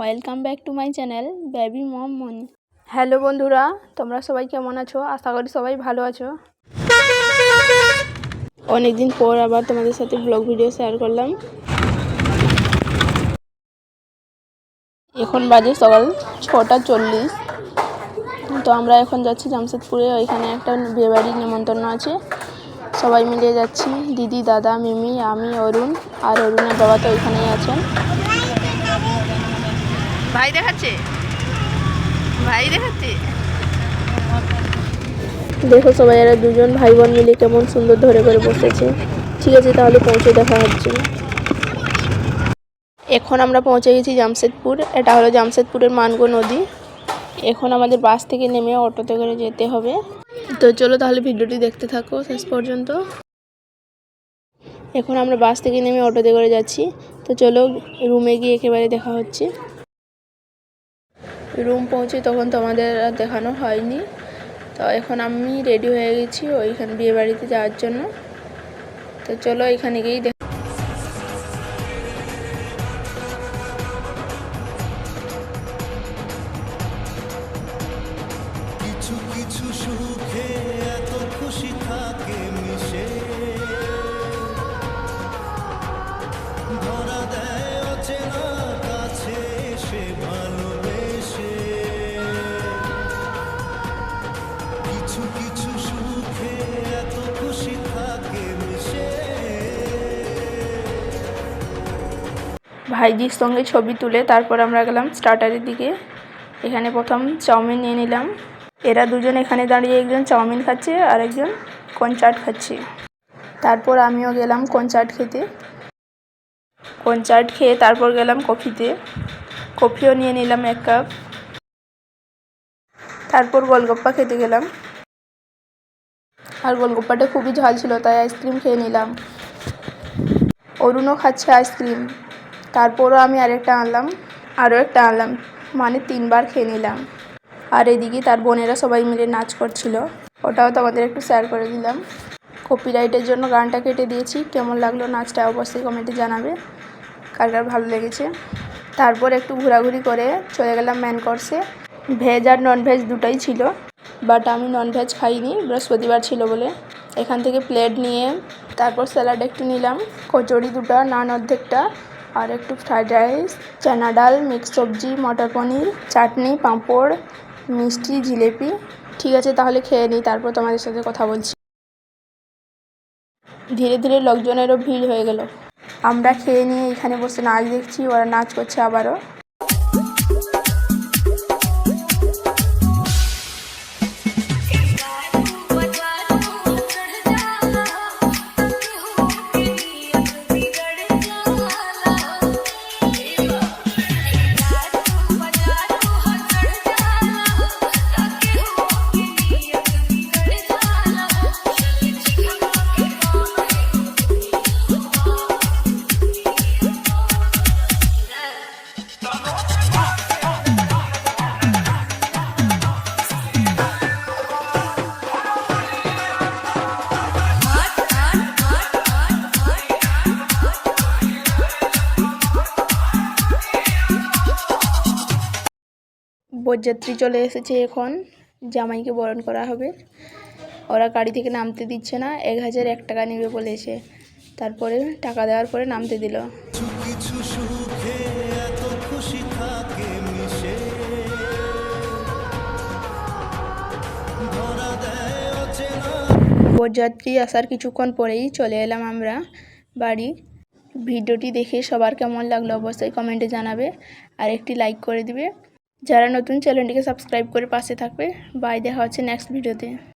Welcome back to my channel baby mom Moni hello বন্ধুরা, তোমরা সবাই কেমন আছো? আশা করি সবাই ভালো আছো। অনেকদিন পর আবার তোমাদের সাথে ব্লগ ভিডিও শেয়ার করলাম। এখন বাজে সকাল ছটা চল্লিশ। তো আমরা এখন যাচ্ছি জামশেদপুরে, ওইখানে একটা বিয়েবাড়ির নিমন্ত্রণ আছে। সবাই মিলে যাচ্ছি, দিদি, দাদা, মিমি, আমি, অরুণ আর অরুণের বাবা তো ওইখানেই আছেন। ভাই দেখাচ্ছে? ভাই দেখাচ্ছে? দেখো সবাই, এরা দুজন ভাই বোন মিলে কেমন সুন্দর ধরে করে বসেছে। ঠিক আছে, তাহলে পৌঁছে দেখা হচ্ছে। এখন আমরা পৌঁছে গেছি জামশেদপুর। এটা হলো জামশেদপুরের মানগো নদী। এখন আমাদের বাস থেকে নেমে অটোতে করে যেতে হবে। তো চলো তাহলে ভিডিওটি দেখতে থাকো শেষ পর্যন্ত। এখন আমরা বাস থেকে নেমে অটোতে করে যাচ্ছি। তো চলো রুমে গিয়ে একেবারে দেখা হচ্ছে। রুম পৌঁছে তখন তোমাদের আর দেখানো হয়নি। তো এখন আমি রেডি হয়ে গেছি ওইখানে বিয়ে বাড়িতে যাওয়ার জন্য। তো চলো এখানে গিয়েই ভাইজির সঙ্গে ছবি তুলে তারপর আমরা গেলাম স্টার্টারের দিকে। এখানে প্রথম চাউমিন নিয়ে নিলাম। এরা দুজন এখানে দাঁড়িয়ে একজন চাউমিন খাচ্ছে আর একজন কনচাট খাচ্ছে। তারপর আমিও গেলাম কনচাট খেতে। কোন কনচাট খেয়ে তারপর গেলাম কফিতে। কফিও নিয়ে নিলাম এক কাপ। তারপর গোলগপ্পা খেতে গেলাম। আর গোলগপ্পাটা খুবই ঝাল ছিল, তাই আইসক্রিম খেয়ে নিলাম। অরুণও খাচ্ছে আইসক্রিম তারপরও আমি আরেকটা আনলাম, আরও একটা আনলাম মানে তিনবার খেয়ে নিলাম। আর এদিকে তার বোনেরা সবাই মিলে নাচ করছিল। ওটাও তোমাদের একটু শেয়ার করে দিলাম। কপিরাইটের জন্য গানটা কেটে দিয়েছি। কেমন লাগল নাচটা অবশ্যই কমেন্টে জানাবে। কার কার ভালো লেগেছে। তারপর একটু ঘোরাঘুরি করে চলে গেলাম ম্যান কোর্সে ভেজ আর নন ভেজ দুটোই ছিল বাট আমি নন ভেজ খাইনি, বৃহস্পতিবার ছিল বলে। এখান থেকে প্লেট নিয়ে তারপর স্যালাড একটু নিলাম। কচুরি দুটো, নান অর্ধেকটা আর একটু ফ্রাইড রাইস চানা ডাল মিক্স সবজি, মটর পনির, চাটনি, পাঁপড়, মিষ্টি, জিলেপি। ঠিক আছে, তাহলে খেয়ে নিই, তারপর তোমাদের সাথে কথা বলছি। ধীরে ধীরে লোকজনেরও ভিড় হয়ে গেল। আমরা খেয়ে নিয়ে এখানে বসে নাচ দেখছি, ওরা নাচ করছে আবারও। বরযাত্রী চলে এসেছে এখন, জামাইকে বরণ করা হবে। ওরা গাড়ি থেকে নামতে দিচ্ছে না, এক হাজার এক টাকা নেবে বলেছে। তারপরে টাকা দেওয়ার পরে নামতে দিল। বরযাত্রী আসার কিছুক্ষণ পরেই চলে এলাম আমরা বাড়ি। ভিডিওটি দেখে সবার কেমন লাগল অবশ্যই কমেন্টে জানাবে, আর একটি লাইক করে দিবে। যারা নতুন চ্যানেলটিকে সাবস্ক্রাইব করে পাশে থাকবে। বাই দেখা হচ্ছে নেক্সট ভিডিওতে